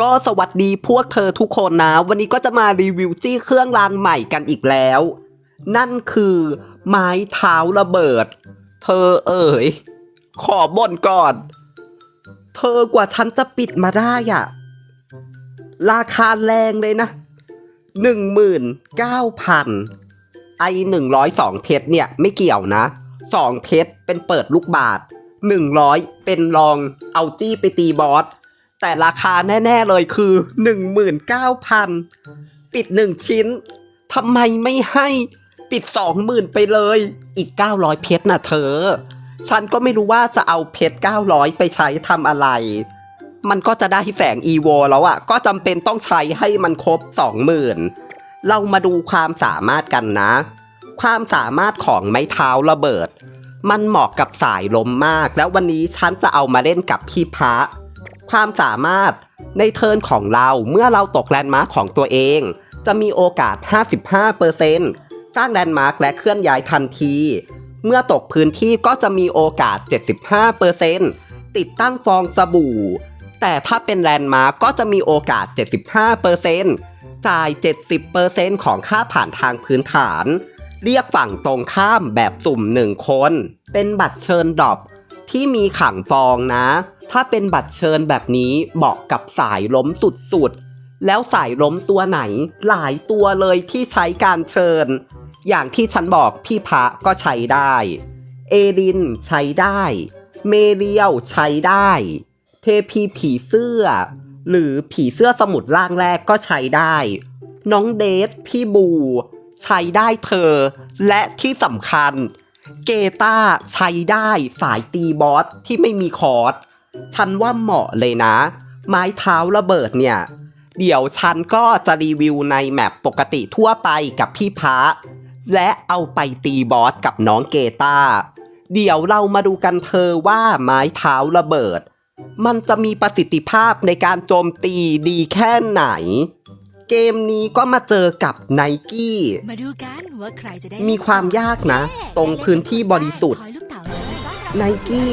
ก็สวัสดีพวกเธอทุกคนนะ วันนี้ก็จะมารีวิวจี้เครื่องรางใหม่กันอีกแล้ว นั่นคือไม้เท้าระเบิด เธอเอ๋ย ขอบ่นก่อน เธอกว่าฉันจะปิดมาได้อะราคาแรงเลยนะหนึ่งหมื่นเก้าพันไอหนึ่งร้อยสองเพชรเนี่ยไม่เกี่ยวนะสองเพชรเป็นเปิดลูกบาทหนึ่งร้อยเป็นลองเอาจี้ไปตีบอส แต่ราคาแน่ ๆ เลยคือ 19,000 ปิด 1 ชิ้นทำไมไม่ให้ปิด 20,000 ไปเลย อีก 900 เพชรน่ะเธอ ฉันก็ไม่รู้ว่าจะเอาเพชร 900 ไปใช้ทำอะไร มันก็จะได้แสงอีโวแล้วอะ ก็จำเป็นต้องใช้ให้มันครบ 20,000 เรามาดูความสามารถกันนะ ความสามารถของไม้เท้าระเบิด มันเหมาะกับสายลมมาก แล้ววันนี้ฉันจะเอามาเล่นกับพี่พระ ความสามารถในเทิร์นของเราเมื่อเราตกแลนด์มาร์คของตัวเอง จะมีโอกาส 55%สร้างแลนด์มาร์คและเคลื่อนย้ายทันที เมื่อตกพื้นที่ก็จะมีโอกาส 75%ติดตั้งฟองสบู่ แต่ถ้าเป็นแลนด์มาร์คก็จะมีโอกาส 75%จ่าย 70%ของค่าผ่านทางพื้นฐาน เรียกฝั่งตรงข้ามแบบสุ่มหนึ่งคน เป็นบัตรเชิญดรอปที่มีขังฟองนะ ถ้าเป็นบัตรเชิญแบบนี้เหมาะกับสายล้มสุดๆ แล้วสายล้มตัวไหนหลายตัวเลยที่ใช้การเชิญ อย่างที่ฉันบอกพี่พระก็ใช้ได้ เอดินใช้ได้ เมเรียวใช้ได้ เทพีผีเสื้อ หรือผีเสื้อสมุดร่างแรกก็ใช้ได้ น้องเดทพี่บู ใช้ได้เธอ และที่สำคัญ เกตาใช้ได้สายตีบอสที่ไม่มีคอร์ส ฉันว่าเหมาะเลยนะ ไม้เท้าระเบิดเนี่ย เดี๋ยวฉันก็จะรีวิวในแมปปกติทั่วไปกับพี่พระและเอาไปตีบอสกับน้องเกตาเดี๋ยวเรามาดูกันเธอว่าไม้เท้าระเบิด มันจะมีประสิทธิภาพในการโจมตีดีแค่ไหน เกมนี้ก็มาเจอกับไนกี้มาดูกันว่าใครจะได้มีความยากนะ ตรงพื้นที่บริสุทธิ์ถอยลูกเต๋าเลยไนกี้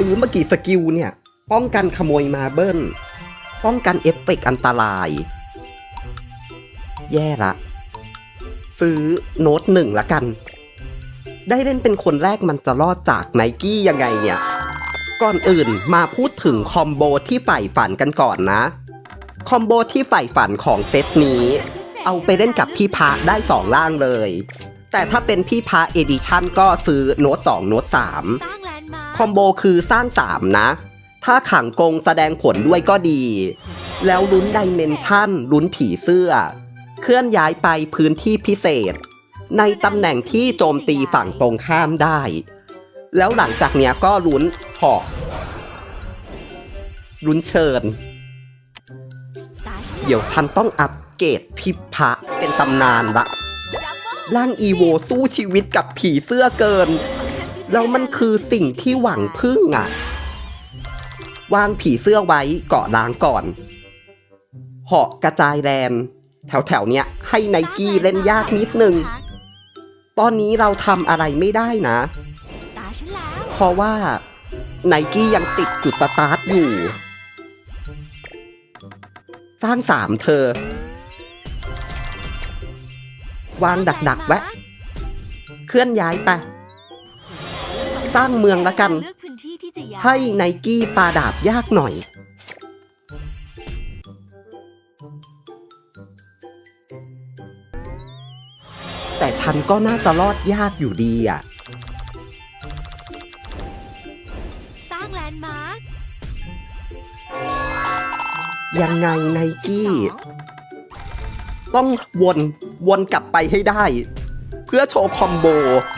ซื้อเมื่อกี่สกิลเนี่ย ป้องกันขโมยมาเบิ้ลป้องกันเอฟเฟกต์อันตราย แย่ละ ซื้อโน้ตหนึ่งละกัน ได้เล่นเป็นคนแรกมันจะรอดจากไนกี้ยังไงเนี่ย ก่อนอื่นมาพูดถึงคอมโบที่ใฝ่ฝันกันก่อนนะ คอมโบที่ใฝ่ฝันของเซตนี้ เอาไปเล่นกับพี่พระได้สองล่างเลย แต่ถ้าเป็นพี่พระเอดิชั่นก็ซื้อโน้ต2โน้ต3สาม คอมโบคือสร้าง 3 นะ ถ้าขังกงแสดงผลด้วยก็ดี แล้วลุ้นไดเมนชั่นลุ้นผีเสื้อ เคลื่อนย้ายไปพื้นที่พิเศษ ในตำแหน่งที่โจมตีฝั่งตรงข้ามได้ แล้วหลังจากเนี้ยก็ลุ้นหอกลุ้นเชิญ เดี๋ยวฉันต้องอัปเกรดพิพะเป็นตำนานละร่างอีโวสู้ชีวิตกับผีเสื้อเกิน แล้วมันคือสิ่งที่หวังพึ่งอะวางผีเสื้อไว้เกาะล้างก่อน เหาะกระจายแรนแถวๆเนี้ยให้ไนกี้เล่นยากนิดนึง ตอนนี้เราทำอะไรไม่ได้นะ เพราะว่าไนกี้ยังติดจุดสตาร์ทอยู่ สร้างสามเธอ วางดักๆไว้เคลื่อนย้ายไป สร้างเมืองละกันเลือกพื้นที่ที่จะย้ายให้ไนกี้ปาดาบยากหน่อย แต่ฉันก็น่าจะรอดยากอยู่ดีอะ สร้างแลนด์มาร์คยังไงไนกี้สิบสองต้องวน วนกลับไปให้ได้ เพื่อโชว์คอมโบเจ็ด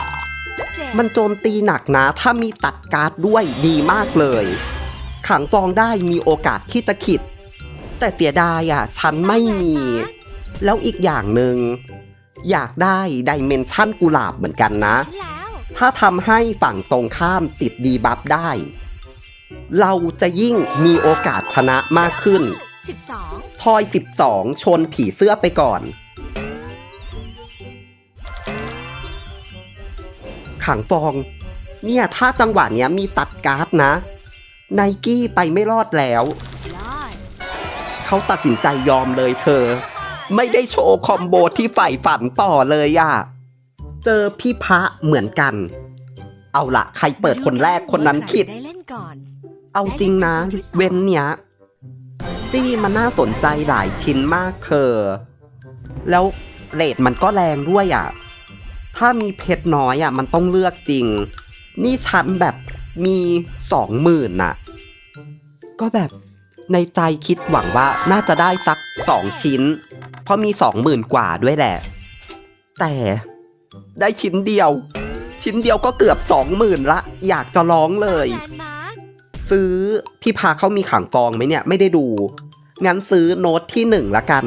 มันโจมตีหนักนะ ถ้ามีตัดการ์ดด้วยดีมากเลย ขังฟองได้มีโอกาสที่จะขิด แต่เสียดายอะ ฉันไม่มี แล้วอีกอย่างหนึ่ง อยากได้ดิเมนชั่นกุหลาบเหมือนกันนะฉันแล้วถ้าทำให้ฝั่งตรงข้ามติดดีบัฟได้ เราจะยิ่งมีโอกาสชนะมากขึ้นสิบสองทอย 12 ชนผีเสื้อไปก่อน ขังฟอง เนี่ยถ้าจังหวะเนี้ยมีตัดการ์ดนะไนกี้ไปไม่รอดแล้ว เขาตัดสินใจยอมเลยเธอ ไม่ได้โชว์คอมโบที่ใฝ่ฝันต่อเลยอะเจอพี่พระเหมือนกัน เอาละใครเปิดคนแรกคนนั้นคิด เอาจริงนะ เว้นเนี้ยจี้มันน่าสนใจหลายชิ้นมากเธอ แล้วเรทมันก็แรงด้วยอะ ถ้ามีเพชรน้อยอะมันต้องเลือกจริง นี่ฉันแบบมีสองหมื่นน่ะ ก็แบบในใจคิดหวังว่าน่าจะได้สักสองชิ้น เพราะมีสองหมื่นกว่าด้วยแหละ แต่ได้ชิ้นเดียว ชิ้นเดียวก็เกือบสองหมื่นละ อยากจะร้องเลย ซื้อพี่พาเขามีขังกองไหมเนี่ย ไม่ได้ดู งั้นซื้อโน้ตที่หนึ่งละกัน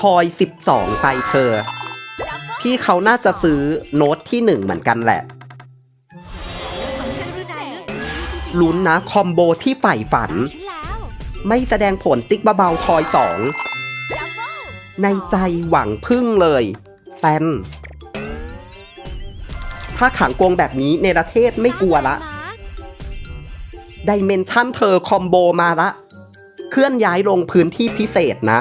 ทอยสิบสองไปเธอ พี่เขาน่าจะซื้อโน้ตที่หนึ่งเหมือนกันแหละ ลุ้นนะ คอมโบที่ใฝ่ฝัน ไม่แสดงผลติ๊กเบาๆทอยสองในใจหวังพึ่งเลยแตนถ้าขังกงแบบนี้ในประเทศไม่กลัวละมาร์คดิเมนชั่นเธอคอมโบมาละ เคลื่อนย้ายลงพื้นที่พิเศษนะ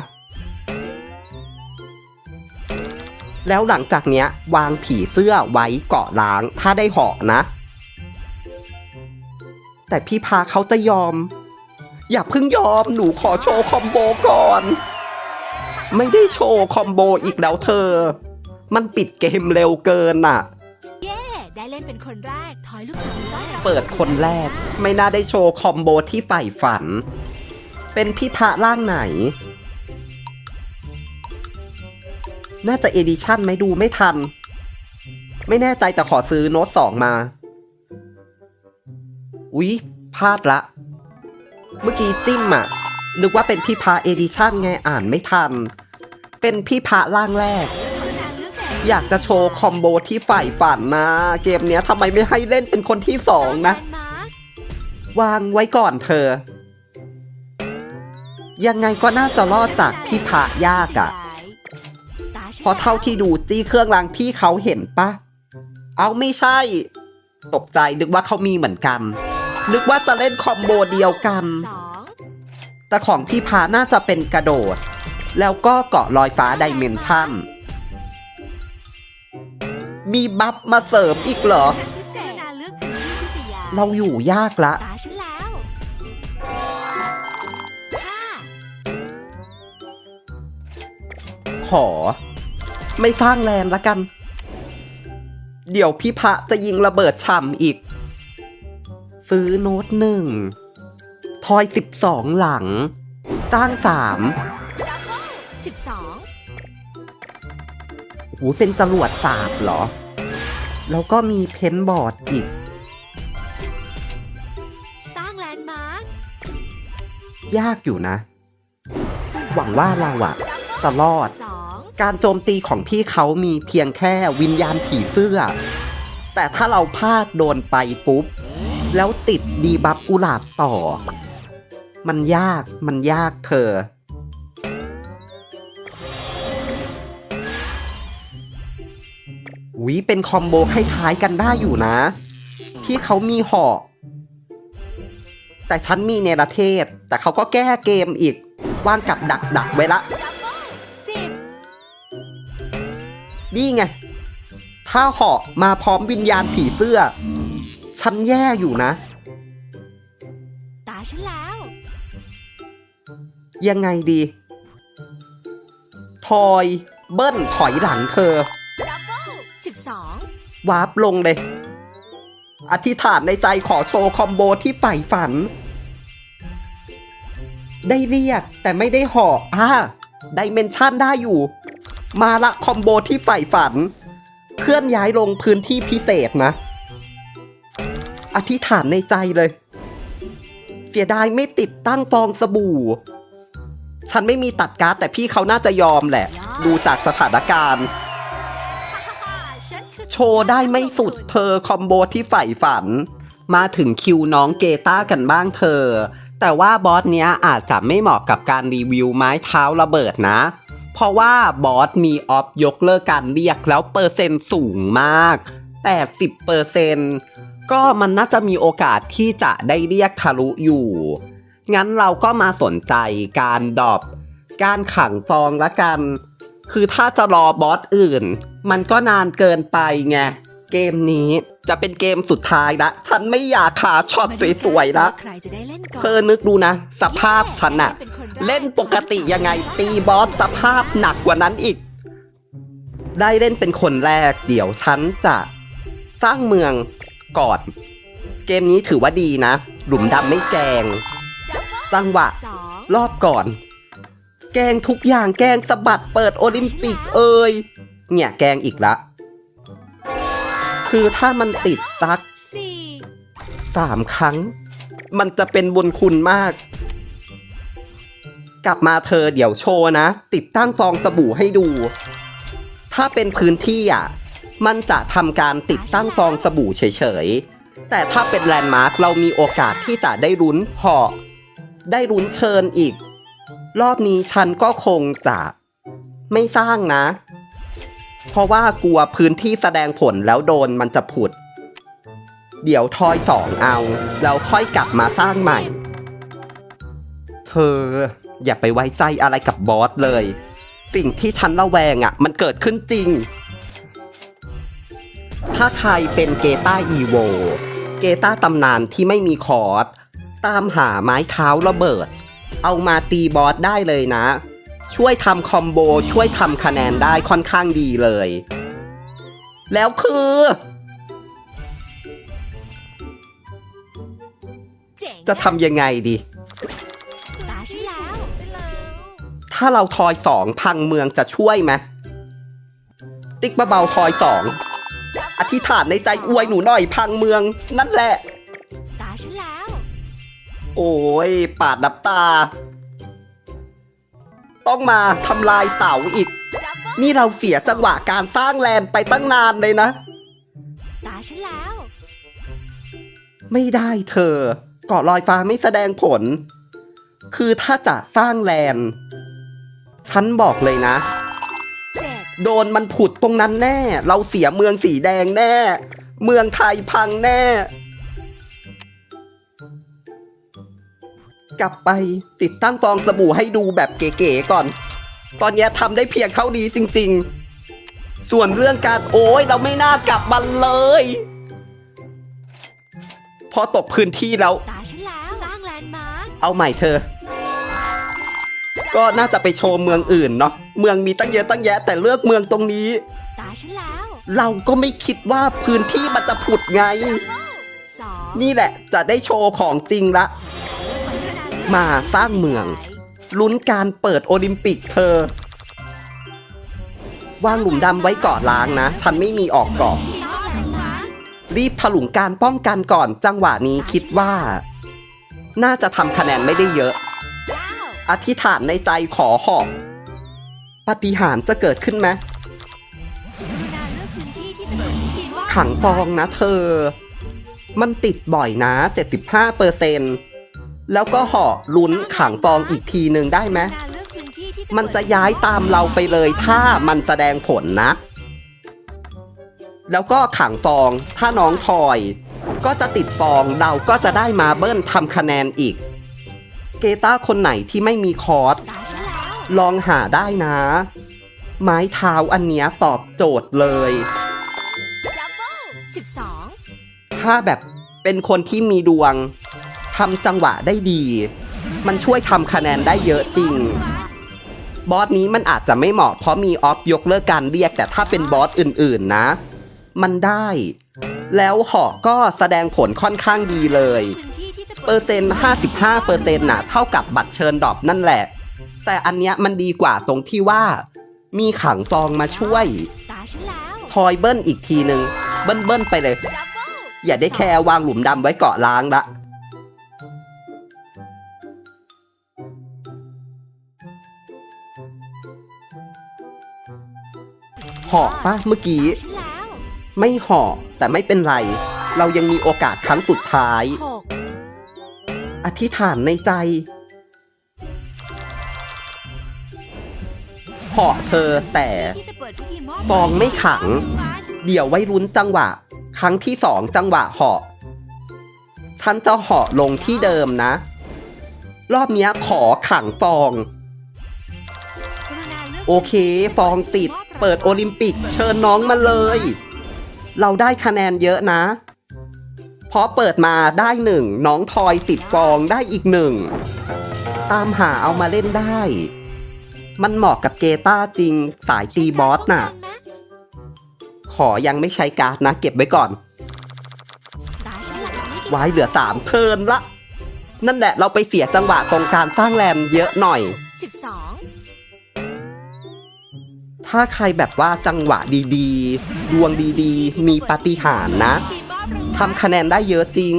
แล้วหลังจากเนี้ยวางผีเสื้อไว้เกาะล้าง ถ้าได้เหาะนะ แต่พี่พาเขาจะยอม อย่าเพิ่งยอมหนูขอโชว์คอมโบก่อน ไม่ได้โชว์คอมโบอีกแล้วเธอ มันปิดเกมเร็วเกินน่ะ เย้ ได้เล่นเป็นคนแรก ถอยลูกเต๋าต้อนรับเปิดคนแรก ไม่น่าได้โชว์คอมโบที่ใฝ่ฝัน เป็นพี่พระร่างไหน น่าจะเอดิชั่นไหมดูไม่ทัน ไม่แน่ใจแต่ขอซื้อโน้ตสองมา อุ๊ยพลาดละ เมื่อกี้จิ้มอะนึกว่าเป็นพี่พระเอดิชั่นไงอ่านไม่ทัน เป็นพี่พระร่างแรก อยากจะโชว์คอมโบที่ฝ่ายฝันนะ เกมเนี้ยทำไมไม่ให้เล่นเป็นคนที่สองนะ วางไว้ก่อนเธอ ยังไงก็น่าจะรอดจากพี่พระยากอะ่ะ เพราะเท่าที่ดูจี้เครื่องรางพี่เขาเห็นปะ เอาไม่ใช่ ตกใจนึกว่าเขามีเหมือนกัน นึกว่าจะเล่นคอมโบเดียวกันสองแต่ของพี่พาน่าจะเป็นกระโดด แล้วก็เกาะลอยฟ้าไดเมนชั่น มีบัฟมาเสริมอีกเหรอ เราอยู่ยากละขอ ไม่สร้างแลนละกัน เดี๋ยวพี่พระจะยิงระเบิดฉ่ำอีก ซื้อโน้ตหนึ่ง ทอยสิบสองหลัง สร้างสามดับเบิลสิบสองหูเป็นจรวดสาบเหรอ แล้วก็มีเพ้นท์บอร์ดอีก สร้างแลนด์มาร์คยากอยู่นะ หวังว่าเราอะจะรอดสอง การโจมตีของพี่เขามีเพียงแค่วิญญาณผีเสื้อ แต่ถ้าเราพลาดโดนไปปุ๊บ แล้วติดดีบัฟกุหลาบต่อ มันยากมันยากเธอ วิเป็นคอมโบคล้ายๆกันได้อยู่นะที่เขามีหอกแต่ฉันมีเนรเทศ แต่เขาก็แก้เกมอีกว่างกับดักดักไว้ละ นี่ไง ถ้าเหาะมาพร้อมวิญญาณผีเสื้อ ฉันแย่อยู่นะ ตาฉันแล้ว ยังไงดี ทอยเบิ้ลถอยหลังเธอ ดับเบิลสิบสองวาร์ปลงเลย อธิษฐานในใจขอโชว์คอมโบที่ใฝ่ฝัน ได้เรียกแต่ไม่ได้เหาะอ่าไดเมนชั่นได้อยู่ มาละคอมโบที่ใฝ่ฝัน เคลื่อนย้ายลงพื้นที่พิเศษนะ อธิษฐานในใจเลย เสียดายไม่ติดตั้งฟองสบู่ ฉันไม่มีตัดการ์ดแต่พี่เขาน่าจะยอมแหละ ดูจากสถานการณ์ โชว์ได้ไม่สุดเธอคอมโบที่ใฝ่ฝัน มาถึงคิวน้องเกต้ากันบ้างเธอ แต่ว่าบอสเนี้ยอาจจะไม่เหมาะกับการรีวิวไม้เท้าระเบิดนะ เพราะว่าบอสมีออฟยกเลิกการเรียกแล้วเปอร์เซ็นต์สูงมาก 80เปอร์เซ็นต์ก็มันน่าจะมีโอกาสที่จะได้เรียกทะลุอยู่ งั้นเราก็มาสนใจการดรอปการขังฟองละกัน คือถ้าจะรอบอสอื่น มันก็นานเกินไปไง เกมนี้ จะเป็นเกมสุดท้ายละฉันไม่อยากขาช็อตสวยๆละใครจะได้เล่นก่อนเธอนึกดูนะ สภาพฉันอะเล่นปกติยังไงตีบอสสภาพหนักกว่านั้นอีก ได้เล่นเป็นคนแรก เดี๋ยวฉันจะสร้างเมืองก่อน เกมนี้ถือว่าดีนะ หลุมดำไม่แกง จังหวะสองรอบก่อน แกงทุกอย่างแกงสะบัดเปิดโอลิมปิกเอ่ยเนี่ยแกงอีกละ คือถ้ามันติดซักสี่สามครั้ง มันจะเป็นบุญคุณมาก กลับมาเธอเดี๋ยวโชว์นะ ติดตั้งฟองสบู่ให้ดู ถ้าเป็นพื้นที่อะ มันจะทำการติดตั้งฟองสบู่เฉยๆ แต่ถ้าเป็นแลนด์มาร์คเรามีโอกาสที่จะได้ลุ้นเหาะได้ลุ้นเชิญอีก รอบนี้ฉันก็คงจะไม่สร้างนะ เพราะว่ากลัวพื้นที่แสดงผลแล้วโดนมันจะผุด เดี๋ยวทอยสองเอา แล้วค่อยกลับมาสร้างใหม่ เธอ อย่าไปไว้ใจอะไรกับบอสเลย สิ่งที่ฉันระแวงอะ่ะ มันเกิดขึ้นจริง ถ้าใครเป็นเกต้าอีโว เกต้าตำนานที่ไม่มีคอร์สตามหาไม้เท้าระเบิด เอามาตีบอสได้เลยนะ ช่วยทำคอมโบช่วยทำคะแนนได้ค่อนข้างดีเลย แล้วคือเจ๋งจะทำยังไงดีตาฉันแล้วถ้าเราทอยสองพังเมืองจะช่วยไหมติ๊กเบาๆทอยสองอธิษฐานในใจอวยหนูหน่อยพังเมือง นั่นแหละตาฉันแล้วโอ้ยปาดน้ำตา ต้องมาทำลายเต่าอีก นี่เราเสียจังหวะการสร้างแลนด์ไปตั้งนานเลยนะ ตาฉันแล้ว ไม่ได้เธอ เกาะลอยฟ้าไม่แสดงผล คือถ้าจะสร้างแลนด์ฉันบอกเลยนะ เจ็ดโดนมันผุดตรงนั้นแน่ เราเสียเมืองสีแดงแน่ เมืองไทยพังแน่ กลับไปติดตั้งฟองสบู่ให้ดูแบบเก๋ๆก่อน ตอนเนี้ยทำได้เพียงเท่านี้จริง ๆ ส่วนเรื่องการโอ้ยเราไม่น่ากลับมันเลย พอตกพื้นที่แล้ว ตาฉันแล้วสร้างแลนด์มาร์คเอาใหม่เธอ ก็น่าจะไปโชว์เมืองอื่นเนาะเมืองมีตั้งเยอะตั้งแยะ แต่เลือกเมืองตรงนี้ ตาฉันแล้วเราก็ไม่คิดว่าพื้นที่มันจะผุดไง สองนี่แหละจะได้โชว์ของจริงละ มาสร้างเมือง ลุ้นการเปิดโอลิมปิกเธอ วางหลุมดำไว้เกาะล้างนะ ฉันไม่มีออกกาะสร้างแลนรีบถลุงการป้องกันก่อนจังหวะนี้คิดว่า น่าจะทำคะแนนไม่ได้เยอะ อธิษฐานในใจขอหอกปฏิหารจะเกิดขึ้นไหมขังฟองนะเธอ มันติดบ่อยนะ 75เปอร์เซ็นต์ แล้วก็ห่อลุ้นขังฟองอีกทีหนึ่งได้ไหมนาเลือกพื้นที่ที่มันจะย้ายตามเราไปเลยถ้ามันแสดงผลนะ แล้วก็ขังฟองถ้าน้องทอย ก็จะติดฟองเราก็จะได้มาเบิ้ลทำคะแนนอีก เกต้าคนไหนที่ไม่มีคอร์สตาฉันแล้วลองหาได้นะ ไม้เท้าอันเนี้ยตอบโจทย์เลยดับเบิลสิบสองถ้าแบบเป็นคนที่มีดวง ทำจังหวะได้ดี มันช่วยทำคะแนนได้เยอะจริง บอสนี้มันอาจจะไม่เหมาะเพราะมีออฟยกเลิกการเรียกแต่ถ้าเป็นบอสอื่นๆนะ มันได้ แล้วหอกก็แสดงผลค่อนข้างดีเลย เปอร์เซ็นต์55เปอร์เซ็นต์น่ะเท่ากับบัตรเชิญดอปนั่นแหละ แต่อันเนี้ยมันดีกว่าตรงที่ว่า มีขังฟองมาช่วยทอยเบิ้ลอีกทีหนึ่งเบิ้ลเบิ้ลไปเลย อย่าได้แค่วางหลุมดำไว้เกาะล้างละ หอกปะเมื่อกี้ฉันแล้วไม่หอกแต่ไม่เป็นไร เรายังมีโอกาสครั้งสุดท้ายหกอธิษฐานในใจหอกเธอแต่ที่จะเปิดพิธีมอบฟองไม่ขังวันเดี๋ยวไว้ลุ้นจังหวะ ครั้งที่สองจังหวะเหาะฉันจะเหาะลงที่เดิมนะ รอบเนี้ยขอขังฟองกรุณาเลือกโอเค ฟองติด เปิดโอลิมปิก เชิญน้องมาเลย เราได้คะแนนเยอะนะ เพราะเปิดมาได้หนึ่งน้องทอยติดฟองได้อีกหนึ่ง ตามหาเอามาเล่นได้ มันเหมาะกับเกต้าจริงสายตีบอสน่ะ ขอยังไม่ใช้การ์ดนะ เก็บไว้ก่อนตาฉันหลังไว้เหลือสามเทินละ นั่นแหละเราไปเสียจังหวะตรงการสร้างแลน์เยอะหน่อยสิบสอง ถ้าใครแบบว่าจังหวะดีๆ ดวงดีๆ มีปาฏิหาริย์นะทำคะแนนได้เยอะจริง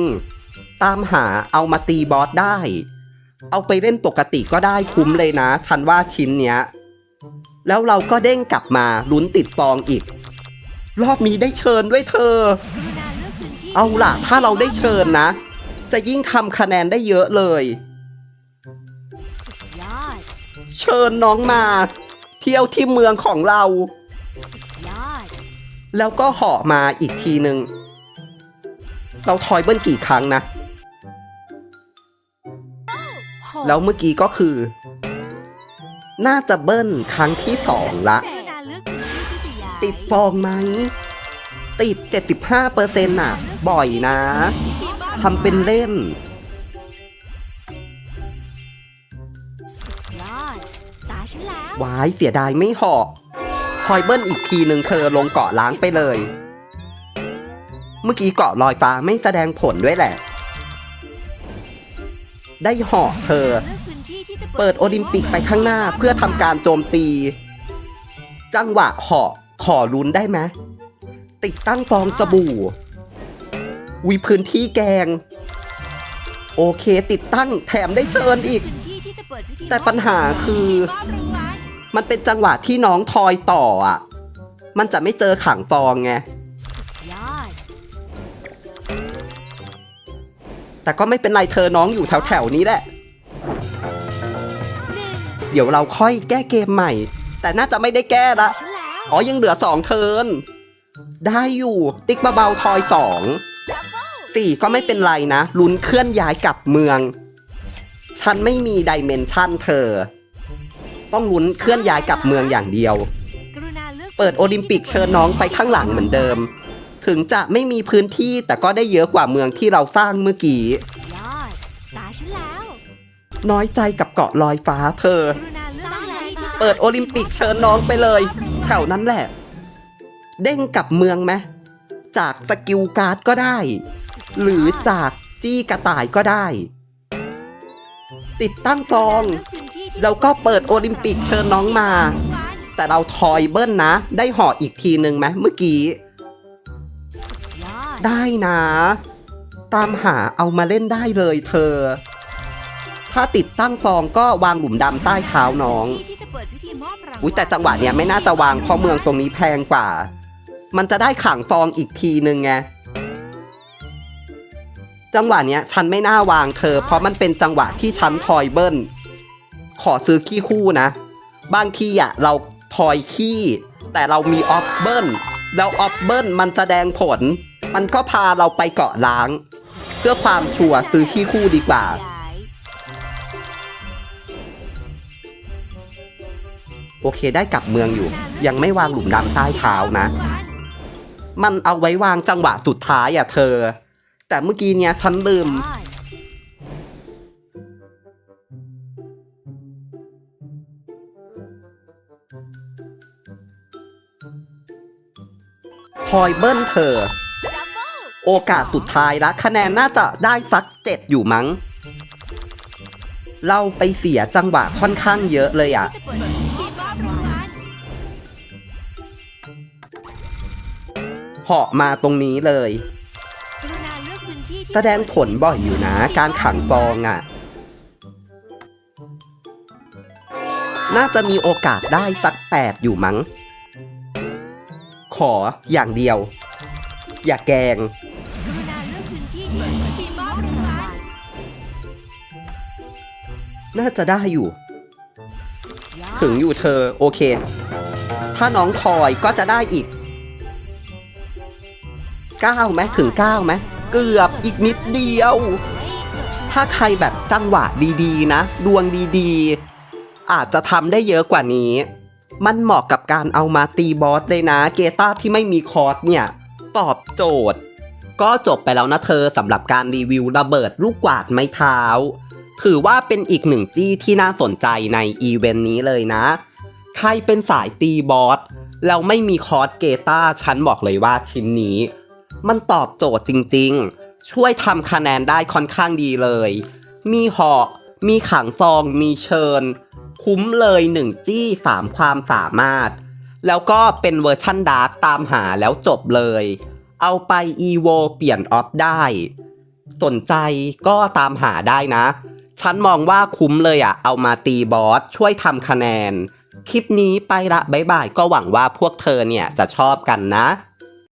ตามหาเอามาตีบอสได้ เอาไปเล่นปกติก็ได้คุ้มเลยนะ ฉันว่าชิ้นเนี้ย แล้วเราก็เด้งกลับมาลุ้นติดฟองอีก รอบนี้ได้เชิญด้วยเธอ เอาล่ะ ถ้าเราได้เชิญนะ จะยิ่งทำคะแนนได้เยอะเลย เชิญน้องมา ที่ยวที่เมืองของเรา แล้วก็เหาะมาอีกทีหนึ่งเราทอยเบิ้ลกี่ครั้งนะ แล้วเมื่อกี้ก็คือ น่าจะเบิ้ลครั้งที่สองละกรุณาเลือกพื้นที่ที่จะย้ายติดฟองไหม ติด 75เปอร์เซ็นต์น่ะ บ่อยนะทำเป็นเล่น วายเสียดายไม่หอกคอยเบิ้ลอีกทีหนึ่งเธอลงเกาะล้างไปเลย เมื่อกี้เกาะลอยฟ้าไม่แสดงผลด้วยแหละ ได้หอกเธอ เปิดโอลิมปิกไปข้างหน้าเพื่อทำการโจมตี จังหวะหาะขอลุ้นได้ไหมติดตั้งฟองสบู่วิพื้นที่แกง โอเคติดตั้งแถมได้เชิญอีก แต่ปัญหาคือ มันเป็นจังหวะที่น้องทอยต่ออะ มันจะไม่เจอขังฟองไง แต่ก็ไม่เป็นไรเธอน้องอยู่แถวแถวๆนี้แหละ เดี๋ยวเราค่อยแก้เกมใหม่ แต่น่าจะไม่ได้แก้ละ อ๋อยังเหลือสองเทิร์นได้อยู่ ติ๊กเบาๆทอยสองสี่ก็ไม่เป็นไรนะ ลุ้นเคลื่อนย้ายกลับเมือง ฉันไม่มีดิเมนชันเธอ ต้องลุ้นเคลื่อนย้ายกลับเมืองอย่างเดียว เปิดโอลิมปิกเชิญน้องไปข้างหลังเหมือนเดิม ถึงจะไม่มีพื้นที่แต่ก็ได้เยอะกว่าเมืองที่เราสร้างเมื่อกี้น้อยใจกับเกาะลอยฟ้าเธอ เปิดโอลิมปิกเชิญน้องไปเลย แถวนั้นแหละ เด้งกลับเมืองไหมจากสกิลการ์ดก็ได้ หรือจากจี้กระต่ายก็ได้ ติดตั้งฟองเลือกพื้น แล้วก็เปิดโอลิมปิกเชิญน้องมารางวัลแต่เราทอยเบิ้ลนะ ได้ห่ออีกทีหนึ่งไหมเมื่อกี้สุดยอดได้นะ ตามหาเอามาเล่นได้เลยเธอ ถ้าติดตั้งฟองก็วางหลุมดำใต้เท้าน้องที่ที่จะเปิดพิธีมอบรางวัลอุ้ยแต่จังหวะเนี้ยไม่น่าจะวางเพราะเมืองตรงนี้แพงกว่า มันจะได้ขังฟองอีกทีนึงไงจังหวะเนี้ยฉันไม่น่าวางเธอ เพราะมันเป็นจังหวะที่ฉันทอยเบิ้ล ขอซื้อขี้คู่นะ บางทีอะเราทอยขี้ แต่เรามีออฟเบิลแล้วออฟเบิลมันแสดงผล มันก็พาเราไปเกาะล้าง เพื่อความชัวร์ซื้อขี้คู่ดีกว่าโอเคได้กลับเมืองอยู่ ยังไม่วางหลุมดำใต้เท้านะ มันเอาไว้วางจังหวะสุดท้ายอะเธอ แต่เมื่อกี้เนี่ยฉันลืม ยอดทอยเบิ้ลเธอ โอกาสสุดท้ายละคะแนนน่าจะได้สักเจ็ดอยู่มั้ง เราไปเสียจังหวะค่อนข้างเยอะเลยอะจะเหาะมาตรงนี้เลย แสดงผลบ่อยอยู่นะ การขังฟองอะ น่าจะมีโอกาสได้สักแปดอยู่มั้ง ขออย่างเดียว อย่าแกงกรุณาเลือกพื้นที่ที่เปิดพิธีมอบรางน่าจะได้อยู่ ถึงอยู่เธอโอเค ถ้าน้องทอยก็จะได้อีก9ไหมถึง9ไหมเกือบอีกนิดเดียว ถ้าใครแบบจังหวะดีๆนะ ดวงดีๆ อาจจะทำได้เยอะกว่านี้ มันเหมาะกับการเอามาตีบอสเลยนะ เกตาที่ไม่มีคอร์สเนี่ย ตอบโจทย์ ก็จบไปแล้วนะเธอสำหรับการรีวิวระเบิดลูกกวาดไม้เท้า ถือว่าเป็นอีกหนึ่งจี้ที่น่าสนใจในอีเวนต์นี้เลยนะ ใครเป็นสายตีบอสแล้วไม่มีคอร์สเกตาฉันบอกเลยว่าชิ้นนี้ มันตอบโจทย์จริงๆ ช่วยทำคะแนนได้ค่อนข้างดีเลย มีหอกมีขังฟองมีเชิญ คุ้มเลย 1 จี้ 3 ความสามารถ แล้วก็เป็นเวอร์ชั่นดาร์กตามหาแล้วจบเลย เอาไป EVO เปลี่ยนออฟได้ สนใจก็ตามหาได้นะ ฉันมองว่าคุ้มเลยอะเอามาตีบอส ช่วยทำคะแนน คลิปนี้ไปละบ๊ายบายก็หวังว่าพวกเธอเนี่ยจะชอบกันนะ